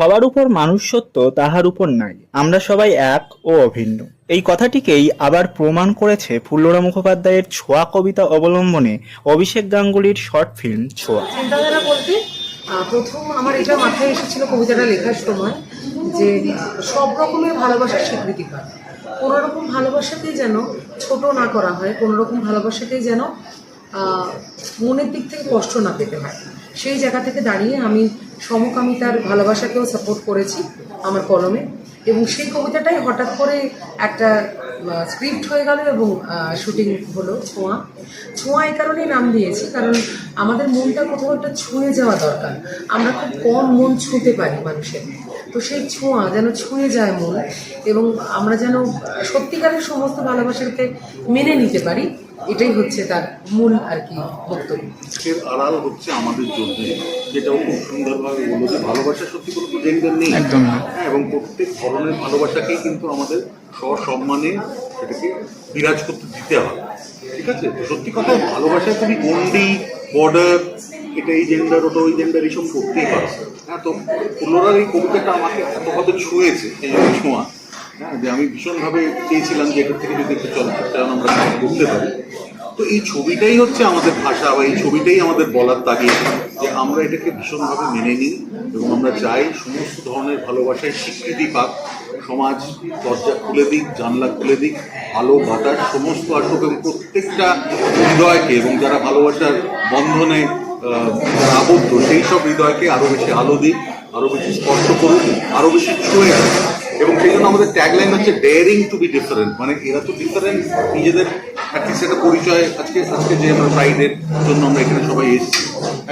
সবার উপর মানুষ সত্য তাহার উপর নাই। আমরা সবাই এক ও অভিন্ন। এই কথাটিকেই আবার প্রমাণ করেছে ফুল্লরা মুখোপাধ্যায়ের ছোঁয়া কবিতা অবলম্বনে অভিষেক গাঙ্গুলির শর্ট ফিল্ম ছোঁয়া। প্রথম আমার এটা মাথায় এসেছিল কবিতাটা লেখার সময় যে সব রকমের ভালোবাসার স্বীকৃতি পায়। কোনো রকম ভালোবাসাকেই যেন ছোট না করা হয়, কোনো রকম ভালোবাসাকেই যেন মনের দিক থেকে কষ্ট না পেতে হয়। সেই জায়গা থেকে দাঁড়িয়ে আমি সমকামিতার ভালোবাসাকেও সাপোর্ট করেছি আমার কলমে। এবং সেই কবিতাটাই হঠাৎ করে একটা স্ক্রিপ্ট হয়ে গেল এবং শুটিং হলো ছোঁয়া। ছোঁয়া এই কারণেই নাম দিয়েছি, কারণ আমাদের মনটা কোথাও একটা ছুঁয়ে যাওয়া দরকার। আমরা খুব কম মন ছুঁতে পারি মানুষের। তো সেই ছোঁয়া যেন ছুঁয়ে যায় মন এবং আমরা যেন সত্যিকারের সমস্ত ভালোবাসাকে মেনে নিতে পারি। এটাই হচ্ছে তার মূল আর কি বক্তব্য। এর আড়াল হচ্ছে আমাদের জন্য যেটাও খুব সুন্দরভাবে বলল যে ভালোবাসা সত্যি কোনো জেন্ডার নেই। একদম। হ্যাঁ এবং প্রত্যেক ধরনের ভালোবাসাকেই কিন্তু আমাদের সসম্মানে সেটাকে বিরাজ করতে দিতে হবে ঠিক আছে? সত্যি কথা ভালোবাসায় তুমি গন্ডি বর্ডার এটা এই জেন্ডার ওটা ওই জেন্ডার এইসব করতেই পারো হ্যাঁ তো পুনরার এই কবিতাটা আমাকে এতভাবে ছুঁয়েছে এই জন্য ছোঁয়া। হ্যাঁ যে আমি ভীষণভাবে চেয়েছিলাম যে এটার থেকে যদি একটু চলচ্চিত্র আমরা করতে পারি। তো এই ছবিটাই হচ্ছে আমাদের ভাষা বা এই ছবিটাই আমাদের বলার তাগিয়ে যে আমরা এটাকে ভীষণভাবে মেনে নিই এবং আমরা চাই সমস্ত ধরনের ভালোবাসায় স্বীকৃতি পাক, সমাজ দরজা খুলে দিক, জানলা খুলে দিক, আলো, বাতাস, সমস্ত আসুক এবং প্রত্যেকটা হৃদয়কে এবং যারা ভালোবাসার বন্ধনে আবদ্ধ, সেই সব হৃদয়কে আরও বেশি আলো দিক। আরও বেশি স্পর্শ করুক আরও বেশি ছুঁয়ে এবং সেই জন্য আমাদের ট্যাগলাইন হচ্ছে ডেয়ারিং টু বি ডিফারেন্ট মানে এরা তো ডিফারেন্ট নিজেদের অ্যাটলিস্ট একটা পরিচয় আজকে আজকে যে আমরা ফ্রাইডের জন্য আমরা এখানে সবাই এসেছি।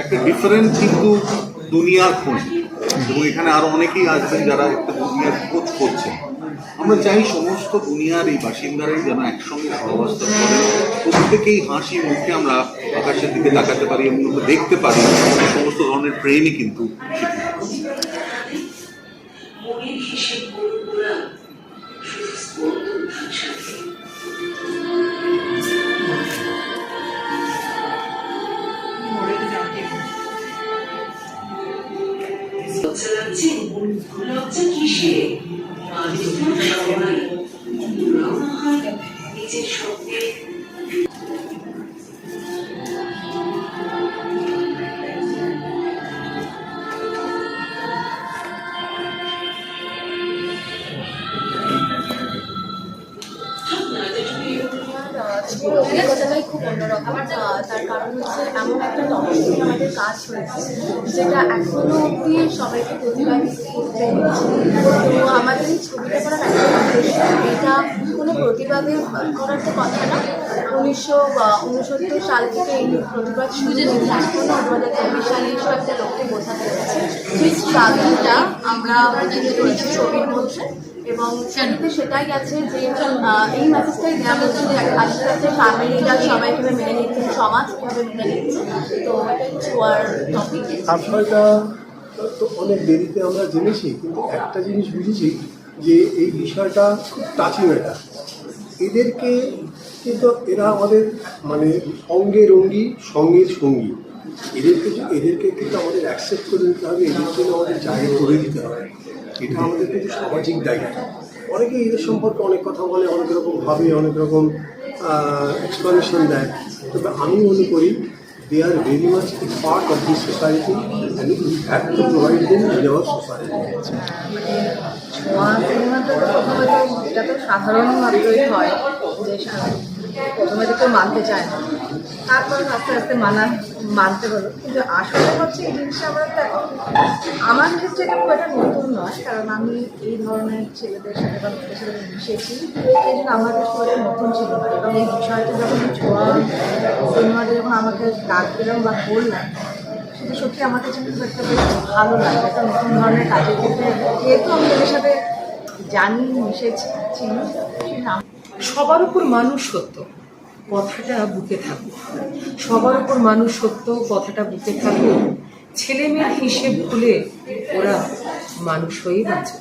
একটা ডিফারেন্ট কিন্তু দুনিয়ার খোঁজ এবং এখানে আরও অনেকেই আসবেন যারা একটা দুনিয়ার খোঁজ করছেন। আমরা চাই সমস্ত দুনিয়ার এই বাসিন্দারাই যেন একসঙ্গে সহবাস্থান করে। প্রত্যেকেই হাসি মুখে আমরা আকাশের দিকে তাকাতে পারি, এবং দেখতে পারি। সমস্ত ধরনের প্রেমই কিন্তু শিখি লজ্জা লজ্জা কিসে নিজের খুব তার কারণ হচ্ছে এমন একটা আমাদের কাজ হয়েছে যেটা এখনও অব্দি সবাইকে প্রতিবাদিত করতে তো আমাদের ছবিটা করার কোনো প্রতিবাদে করার তো কথা না। উনিশশো উনসত্তর সাল থেকে এই প্রতিবাদ শুরু হয়েছে এখনও দু হাজার চব্বিশ একটা লোককে বোঝাতে হচ্ছে। সেই স্ট্রাগলটা আমরা ছবির মধ্যে। এবং সেটাই আছে যে এই মেসেজটাই দেওয়া হচ্ছে যে আস্তে আস্তে ফ্যামিলিটা সবাই মেনে নিচ্ছে, সমাজ মেনে নিচ্ছে। তো এটাই টপিক তো অনেক দেরিতে আমরা জেনেছি, কিন্তু একটা জিনিস বুঝেছি যে এই বিষয়টা খুব টাচি ম্যাটার এদেরকে কিন্তু এরা আমাদের মানে অঙ্গের অঙ্গী, সঙ্গের সঙ্গী। এদেরকে এদেরকে কিন্তু আমাদের অ্যাকসেপ্ট করে নিতে হবে এদের জন্য আমাদের জায়গা করে দিতে হবে। এটা আমাদের কিন্তু সামাজিক দায়িত্ব। অনেকে এদের সম্পর্কে অনেক কথা বলে, অনেক রকম ভাবে, অনেক রকম এক্সপ্লানেশন দেয়। তবে আমি মনে করি দে আর our society. ছোঁয়া সিনেমাটা তো প্রথমে তো, এটা তো সাধারণ মাত্রই হয় যে প্রথমে তো মানতে চায় না। তারপর আস্তে আস্তে মানা, মানতে হলো। কিন্তু আসলে হচ্ছে এই জিনিসটা আমরা তো আমার ক্ষেত্রে এটা খুব একটা নতুন নয়, কারণ আমি এই ধরনের ছেলেদের সাথে বা মেয়েদের সাথে মিশেছি। এই জন্য আমার কাছে খুব একটা নতুন ছিল। না এবং এই বিষয়টা যখন ছোঁয়া, সিনেমাটা যখন আমাকে ডাক দিলাম বা করলাম সেটা সত্যি আমার কাছে খুব একটা বেশ ভালো লাগে। একটা নতুন ধরনের কাজের ক্ষেত্রে যেহেতু আমি এদের সাথে জানি, মিশেছি, চিনি সবার উপর মানুষ সত্য কথাটা বুকে থাকুক। সবার উপর মানুষ সত্য কথাটা বুকে থাকুক। ছেলে মেয়ের হিসেব ভুলে ওরা মানুষ হয়েই বাঁচবে